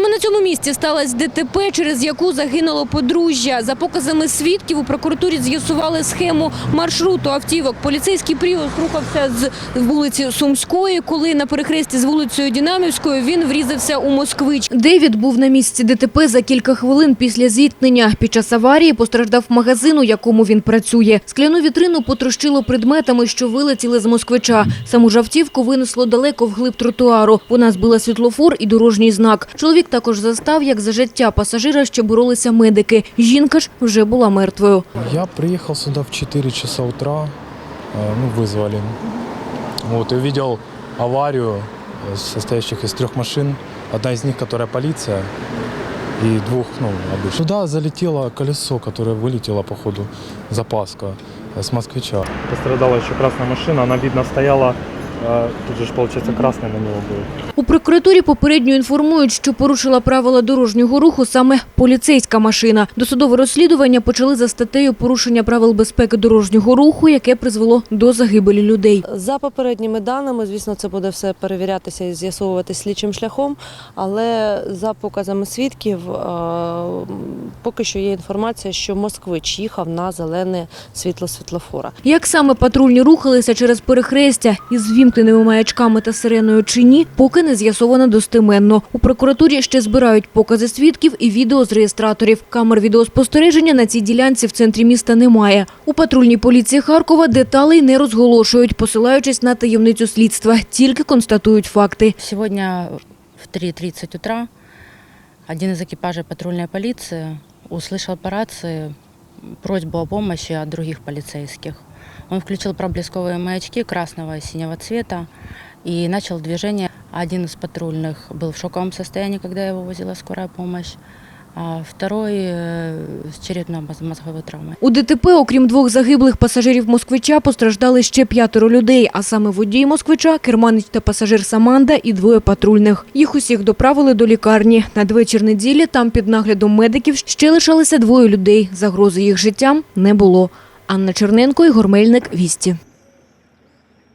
Саме на цьому місці сталося ДТП, через яку загинуло подружжя. За показами свідків у прокуратурі з'ясували схему маршруту автівок. Поліцейський пріус рухався з вулиці Сумської, коли на перехресті з вулицею Динамівською він врізався у москвич. Девід був на місці ДТП за кілька хвилин після зіткнення. Під час аварії постраждав магазин, у якому він працює. Скляну вітрину потрощило предметами, що вилетіли з москвича. Саму ж автівку винесло далеко вглиб тротуару. Вона збила світлофор і дорожній знак. Чоловік також застав, як за життя пасажира ще боролися медики. Жінка ж вже була мертвою. Я приехал сюда в 4 часа утра, э, ну, вызвали. Вот, и увидел аварию, э, состоящих из трех машин. Одна из них, которая полиция, и двух, ну, обычных. Туда залетело колесо, которое вылетело, походу, запаска э, с москвича. Пострадала еще красная машина, она, видно, стояла, э, тут же, ж, получается, красный на него был. Прокуратурі попередньо інформують, що порушила правила дорожнього руху саме поліцейська машина. Досудове розслідування почали за статтею порушення правил безпеки дорожнього руху, яке призвело до загибелі людей. За попередніми даними, звісно, це буде все перевірятися і з'ясовуватися слідчим шляхом, але за показами свідків е, поки що є інформація, що москвич їхав на зелене світло світлофора. Як саме патрульні рухалися через перехрестя із вімкненими маячками та сиреною чи ні, поки не з'ясовано достеменно. У прокуратурі ще збирають покази свідків і відео з реєстраторів. Камер відеоспостереження на цій ділянці в центрі міста немає. У патрульній поліції Харкова деталей не розголошують, посилаючись на таємницю слідства, тільки констатують факти. Сегодня в 3.30 утра один из экипажей патрульной полиции услышал по рации просьбу о помощи от других полицейских. Он включил проблесковые маячки красного и синего цвета и начал движение. Один из патрульных был в шоковом состоянии, когда его возила скорая помощь, а второй э, с черепно-мозговой травмой. У ДТП, окрім двох загиблих пасажирів москвича, постраждали ще п'ятеро людей, а саме водій москвича, керманич та пасажир Саманда і двоє патрульних. Їх усіх доправили до лікарні. Надвечір неділі там під наглядом медиків ще лишалися двоє людей. Загрози їх життям не було. Анна Черненко, Ігор Мельник, Вісті.